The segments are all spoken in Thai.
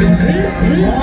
Hey.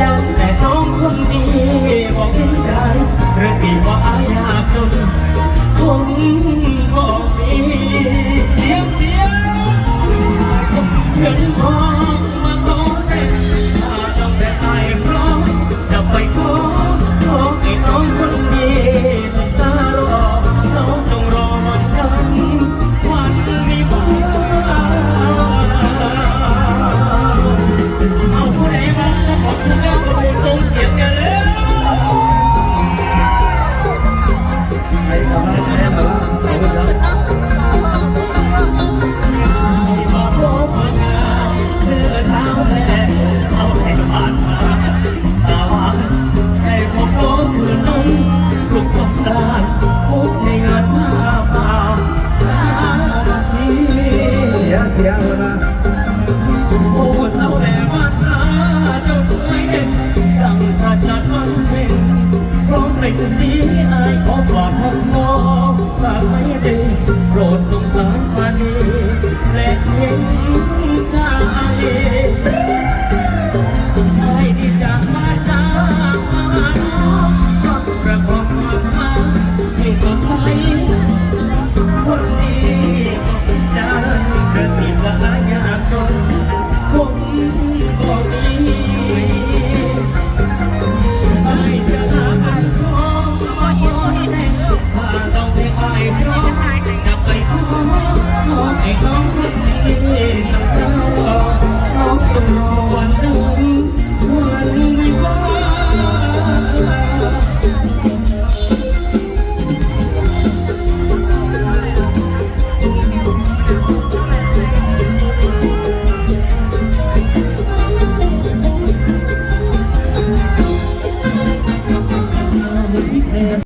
แล้วแต่น้องคนนี้บอกเห็นใจเรื่องที่ว่าอายากจนคงบอกมีเสียงเสียงจนพอง สียละโอ้เศร้าแต่มันหาเจ้าสวยเด่นดังพรจันวันเพ็ญพร้อมเปล่งเสีอายขอฝากหัองฝาไม่ดีโรดสงสารพานีและห็นใจ